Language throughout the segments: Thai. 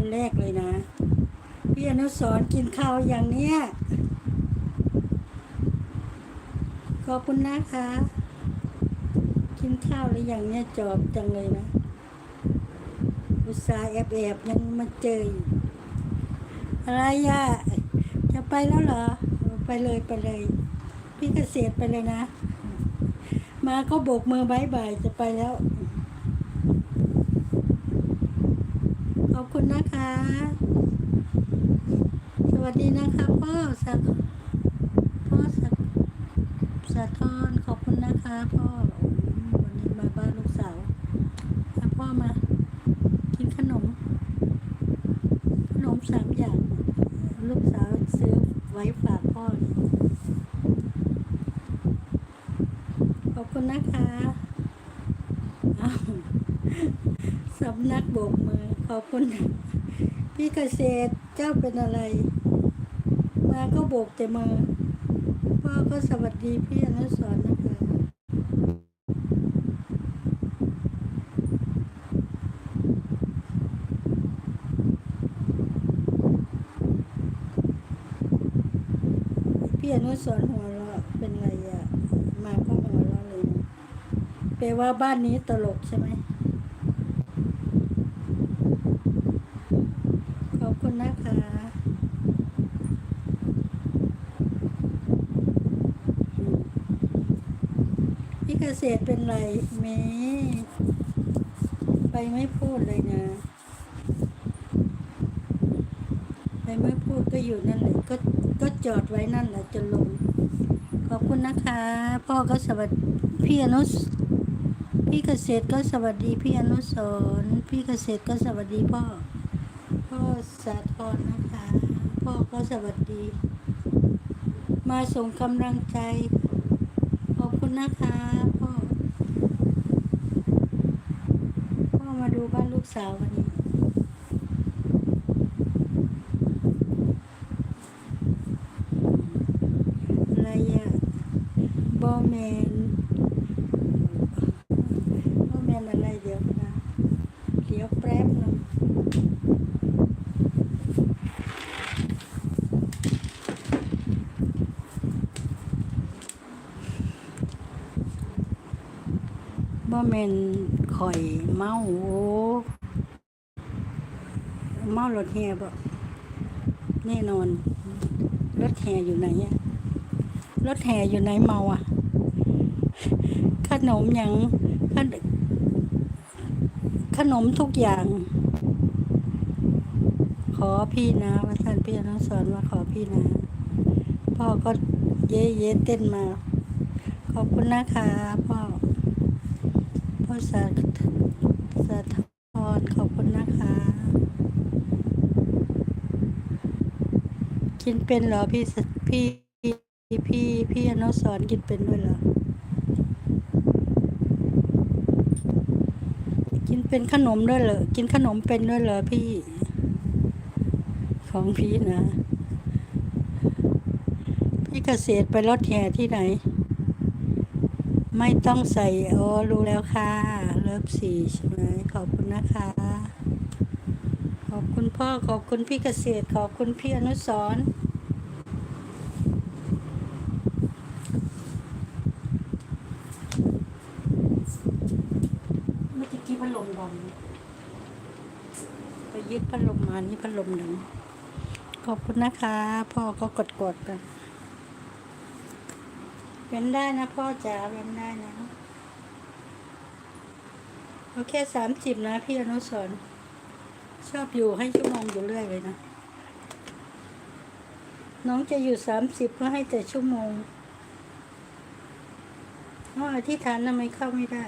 คนแรกเลยนะ พี่อนุสรณ์กินข้าวอย่างเนี้ย ขอบคุณนะคะ กินข้าวหรือยังเนี่ยจอบจังเลยนะ อุตส่าห์แอบแอบยังมาเจออะไรอะจะไปแล้วเหรอเออไปเลยไปเลย พี่เกษตรไปเลยนะ มาก็โบกมือบายบายจะไปแล้ว ขอบ คุณนะคะ สวัสดีนะคะพ่อสักพ่อสักสะท้อนขอบคุณนะคะพ่อวันนี้มาบ้านลูกสาวพาพ่อมา กินขนม ขนมสามอย่าง ลูกสาวซื้อไว้ฝากพ่อขอบคุณนะคะอาสำนักโบกมือ ขอบคุณ พี่เกษตรเจ้าเป็นอะไร มาก็โบกแต่มือพ่อก็สวัสดีพี่อนุสรนะคะพี่อนุสรหัวเราะเป็นไรอะมาก็หัวเราะเลยนะแปลว่าบ้านนี้ตลกใช่ไหม ขอบคุณนะคะ พี่ เกษตรเป็นไรเมไปไม่พูดเลยนะ ไปไม่พูดก็อยู่นั่นเลยก็ก็จอดไว้นั่นแหละจนลง ขอบคุณนะคะ พ่อก็สวัสดีพี่อนุสพี่เกษตรก็สวัสดีพี่อนุสรพี่เกษตรก็สวัสดีพ่อ พ่อสาธรนะคะ พ่อก็สวัสดี มาส่งกำลังใจ ขอบคุณนะคะ พ่อ พ่อมาดูบ้านลูก สาววันนี้อะไรอะบอแมนบอแมนอะไรเดี๋ยวนะเดี๋ยวแป๊บนึงบอแมนข่อยเมาโอ้ มารถแห่บ่แน่นอน รถแห่อยู่ไหนอะรถแห่อยู่ไหนเมาอะขนมยังขนขนมทุกอย่าง ขอพี่นะว่าท่านพี่อนุสรณ์ว่าขอพี่นะพ่อก็เย้เย้เต้นมา ขอบคุณนะคะพ่อพ่อสาสาธรขอบคุณนะคะ กินเป็นเหรอพี่พี่พี่พี่อนุสรกินเป็นด้วยเหรอ กินเป็นขนมด้วยเหรอ กินขนมเป็นด้วยเหรอพี่ ของพี่นะ พี่เกษตรไปรถแห่ที่ไหน ไม่ต้องใส่โอ้รู้แล้วค่ะ เลิฟสี่ใช่ไหมขอบคุณนะคะขอบคุณพ่อขอบคุณพี่เกษตรขอบคุณพี่อนุสรณ์ เมื่อ กี้พัดลมดังไปยึดพัดลมมานี่พัดลมดังขอบคุณนะคะ พ่อก็กดกดๆไปเป็นได้นะพ่อจ๋าเป็นได้นะ โอเคสามสิบนะพี่อนุสรชอบอยู่ให้ชั่วโมงอยู่เรื่อยเลยนะ น้องจะอยู่สามสิบก็ให้แต่ชั่วโมงเพราะอธิษฐานทำไมเข้าไม่ได้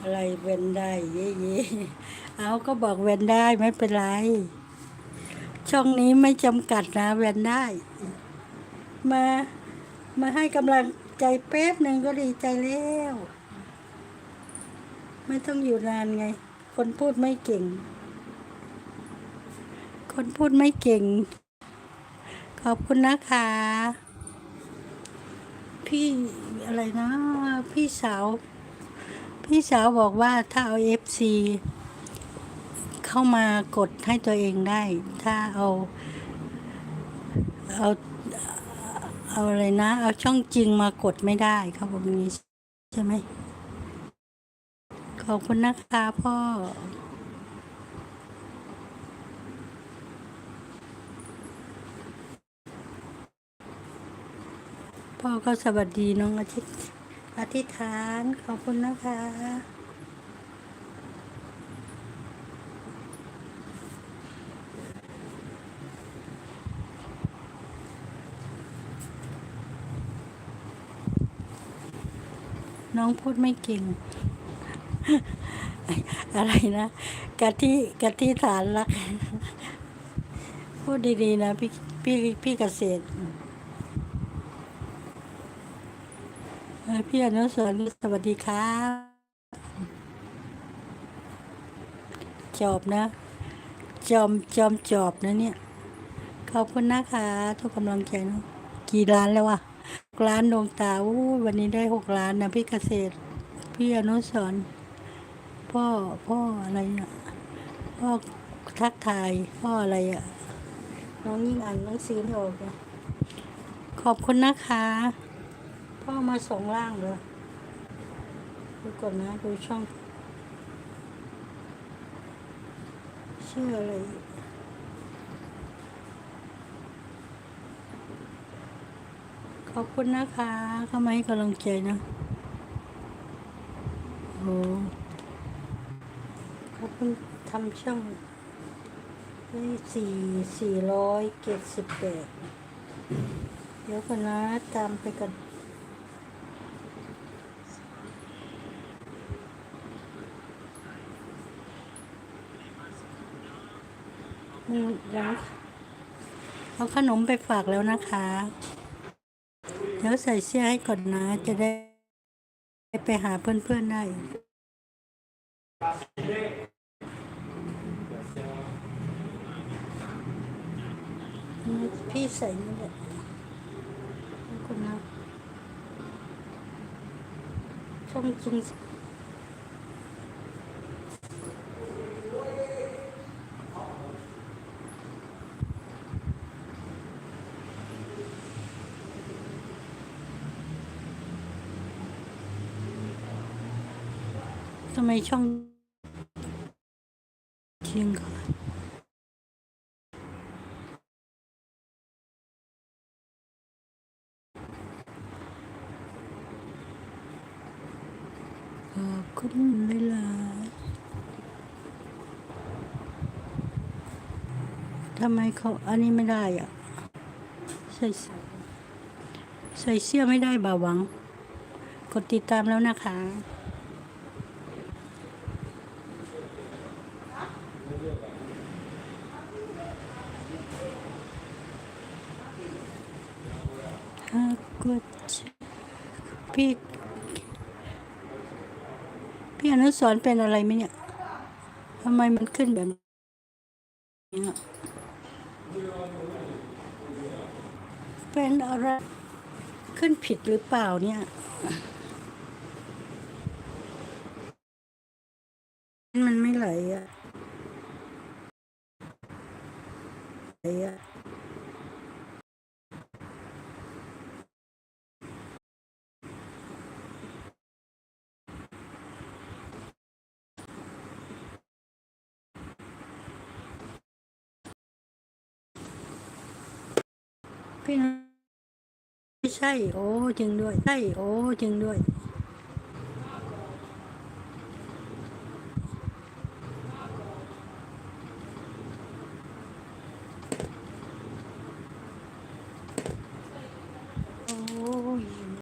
อะไรเว้นได้เย่เย่เอาก็บอกเว้นได้ไม่เป็นไร ช่องนี้ไม่จำกัดนะแวนได้ มามาให้กำลังใจแป๊บหนึ่งก็ดีใจแล้ว ไม่ต้องอยู่นานไง คนพูดไม่เก่ง คนพูดไม่เก่ง ขอบคุณนะคะ พี่อะไรนะ พี่สาว พี่สาวบอกว่าถ้าเอาเอฟซีเข้ามากดให้ตัวเองได้ ถ้าเอาเอาเอาอะไรนะ เอาช่องจริงมากดไม่ได้เขาบอกอย่างนี้ใช่ไหมขอบคุณนะคะพ่อพ่อก็สวัสดีน้องอาทิตย์ อธิษฐานขอบคุณนะคะ น้องพูดไม่เก่ง อะไรนะกะทิกะทิฐานรัก พูดดีๆนะพี่พี่พี่เกษตรเอ่อ พี่อนุสรสวัสดีครับจอบนะ จอมจอมจอบนะเนี่ย ขอบคุณนะคะทุกกำลังใจนะกี่ล้านแล้ววะล้านดวงตาวันนี้ได้หกล้านนะพี่เกษตร พี่อนุสรพ่อพ่ออะไรอะพ่อทักทายพ่ออะไรอะน้องยิ่งอ่านหนังสือไม่ออกขอบคุณนะคะ พ่อมาสองล่างเลยดูก่อนนะดูช่อง ชื่ออะไรขอบคุณนะคะเข้ามาให้กำลังใจนะโอ้ขอบคุณทำช่องได้สี่สี่ร้อยเจ็ดสิบแปดเดี๋ยวกันนะตามไปกัน อืมแล้วเอาขนมไปฝากแล้วนะคะ เดี๋ยวใส่เสื้อให้ก่อนนะ จะได้ไปหาเพื่อนๆได้พี่ใส่นี่แหละคุณนะช่องจริง ไมช่องจริงค่ะขอบคุณเวลาทำไมเขาอันนี้ไม่ได้อะ ใส่ใส่เสื้อไม่ได้บ่าวหวัง กดติดตามแล้วนะคะ หากกด พี่ พี่อนุสรเป็นอะไรไหมเนี่ยทำไมมันขึ้นแบบนี้เป็นอะไร ขึ้นผิดหรือเปล่าเนี่ยมันไม่ไหลอะไหลอะ พี่นะไม่ใช่ โอ้จริงด้วย ใช่ โอ้จริงด้วย